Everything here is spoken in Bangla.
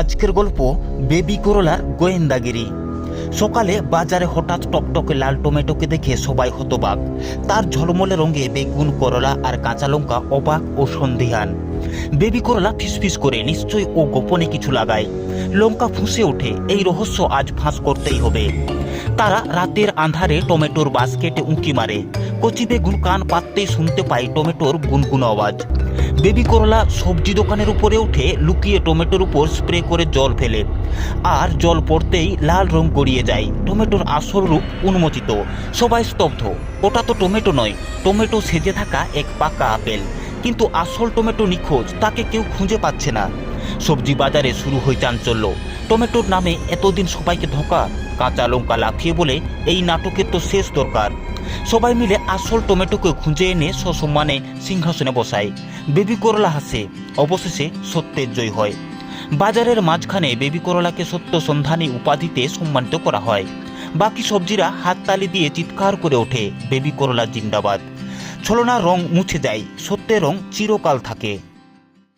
আজকের গল্প বেবি করলার গোয়েন্দাগিরি। সকালে বাজারে হঠাৎ টকটকে লাল টমেটোকে দেখে সবাই হতবাক। তার ঝলমলে রঙে বেগুন, করলা আর কাঁচা লঙ্কা অবাক ও সন্দিহান। বেবি করলা ফিসফিস করে নিশ্চয়ই ও গোপনে কিছু লাগায়। লঙ্কা ফুঁসে ওঠে। এই রহস্য আজ ফাঁস করতেই হবে। তারা রাতের আন্ধারে টমেটোর বাস্কেটে উঁকি মারে। কচি বেগুন কান পাততেই শুনতে পাই টমেটোর গুনগুন আওয়াজ। বেবি করলা সবজি দোকানের উপরে উঠে লুকিয়ে টমেটোর উপর স্প্রে করে জল ফেলে। আর জল পড়তেই লাল রং গড়িয়ে যায়। টমেটোর আসল রূপ উন্মোচিত। সবাই স্তব্ধ। ওটা তো টমেটো নয়। টমেটো সেজে থাকা এক পাকা আপেল। কিন্তু আসল টমেটো নিখোঁজ। তাকে কেউ খুঁজে পাচ্ছে না। সবজি বাজারে শুরু হয়ে চাঞ্চল্য। টমেটোর নামে এতদিন সবাইকে ধোকা, কাঁচা লঙ্কা লাফিয়ে বলে এই নাটকের তো শেষ দরকার। সবাই মিলে আসল টমেটোকে খুঁজে এনে সসম্মানে সিংহাসনে বসায়। বেবি করলা হাসে, অবশেষে সত্যের জয় হয়। বাজারের মাঝখানে বেবি করলাকে সত্য সন্ধানী উপাধিতে সম্মানিত করা হয়। বাকি সবজিরা হাততালি দিয়ে চিৎকার করে ওঠে বেবি করলা জিন্দাবাদ। ছলনা রং মুছে যায়, সত্যের রং চিরকাল থাকে।